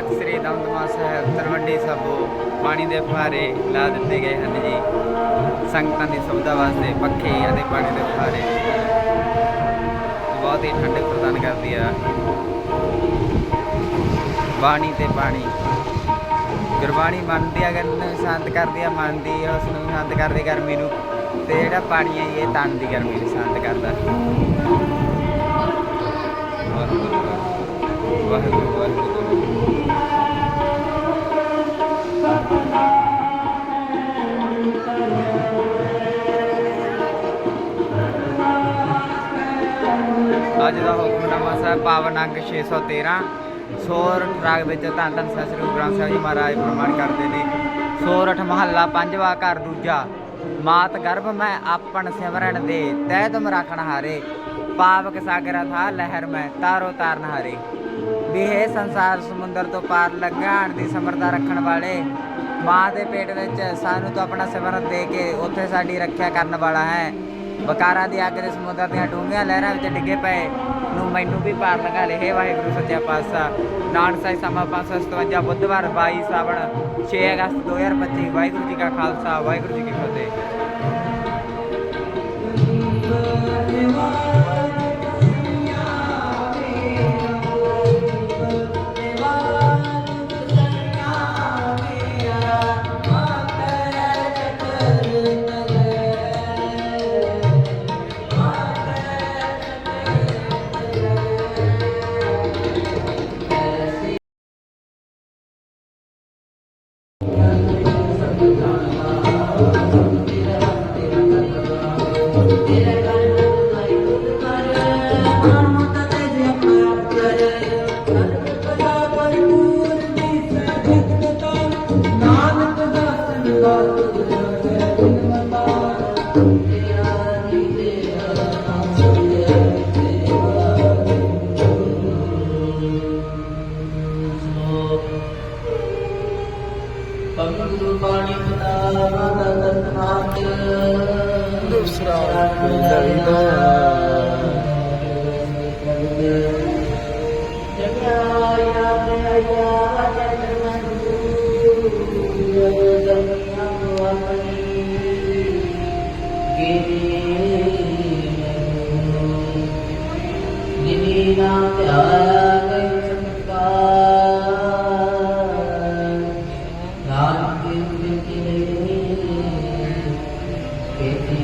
ਤਖਤ ਸ੍ਰੀ ਦਮਦਮਾ ਸਾਹਿਬ ਤਲਵੰਡੀ ਸਾਬੋ ਪਾਣੀ ਦੇ ਫੁਹਾਰੇ ਲਾ ਦਿੱਤੇ ਗਏ ਹਨ ਜੀ। ਸੰਗਤਾਂ ਦੀ ਸੁਵਿਧਾ ਵਾਸਤੇ ਪੱਖੇ ਅਤੇ ਪਾਣੀ ਦੇ ਫੁਹਾਰੇ। ਬਹੁਤ ਹੀ ਠੰਡਕ ਪ੍ਰਦਾਨ ਕਰਦੀ ਆ। ਬਾਣੀ ਤੇ ਪਾਣੀ। ਗੁਰਬਾਣੀ ਮਨ ਦੀ ਅਗਰ ਨੂੰ ਸ਼ਾਂਤ ਕਰਦੀ ਆ ਮਨ ਦੀ ਉਸ ਨੂੰ ਸ਼ਾਂਤ ਕਰਦੀ ਗਰਮੀ ਨੂੰ। ਤੇ ਜਿਹੜਾ ਪਾਣੀ ਹੈ ਜੀ, ਇਹ ਤਨ ਦੀ ਗਰਮੀ ਨੂੰ ਸ਼ਾਂਤ ਕਰਦਾ। ਅੱਜ ਦਾ ਹੁਕਮਨਾਮਾ ਸਾਹਿਬ ਪਾਵਨ ਅੰਗ 613 ਸੋਰਠ ਰਾਗ ਵਿੱਚ ਧੰਨ ਧੰਨ ਸਤਿ ਸ੍ਰੀ ਗੁਰੂ ਗ੍ਰੰਥ ਸਾਹਿਬ ਜੀ ਮਹਾਰਾਜ ਪ੍ਰਮਾਣ ਕਰਦੇ ਨੇ। ਸੋਰਠ ਮਹੱਲਾ ਪੰਜਵਾ ਘਰ ਦੂਜਾ, ਮਾਤ ਗਰਭ ਮੈਂ ਆਪਣ ਸਿਮਰਨ ਦੇ ਤੈ ਤੁਮ ਰਾਖਣ ਹਾਰੇ, ਪਾਵਕ ਸਾਗਰ ਥਾ ਲਹਿਰ ਮੈਂ ਤਾਰੋ ਤਾਰਨ ਹਾਰੇ। ਵੀ ਇਹ ਸੰਸਾਰ ਸਮੁੰਦਰ ਤੋਂ ਪਾਰ ਲੰਘਾਣ ਦੀ ਸਮਰੱਥਾ ਰੱਖਣ ਵਾਲੇ, ਮਾਂ ਦੇ ਪੇਟ ਵਿੱਚ ਸਾਨੂੰ ਤੋਂ ਆਪਣਾ ਸਿਮਰਨ ਦੇ ਕੇ ਉੱਥੇ ਸਾਡੀ ਰੱਖਿਆ ਕਰਨ ਵਾਲਾ ਹੈ। ਵਕਾਰਾਂ ਦੀ ਅੱਗ ਦੇ ਸਮੁੰਦਰ ਦੀਆਂ ਡੂੰਘੀਆਂ ਲਹਿਰਾਂ ਵਿੱਚ ਡਿੱਗੇ ਪਏ ਨੂੰ ਮੈਨੂੰ ਵੀ ਪਾਰ ਲਗਾ ਲੈ ਵਾਹਿਗੁਰੂ, ਸੱਚਾ ਪਾਤਸ਼ਾਹ। ਨਾਨਕ ਸਾਹਿਬ ਸਮਾਂ 557 ਬੁੱਧਵਾਰ 22 ਸਾਵਣ 6 ਅਗਸਤ 2025 ਵਾਹਿਗੁਰੂ ਜੀ ਕਾ ਖਾਲਸਾ, ਵਾਹਿਗੁਰੂ ਜੀ ਕੀ ਫਤਿਹ। ਪਵਿੱਤਰ ਪਾਣੀ ਪਿਤਾ ਮਾਤਾ ਤਤ ਮਾਤ ਦੂਸਰਾ ਜਿਨੀ ਨਾਮ ਧਿਆਇਆ Yeah.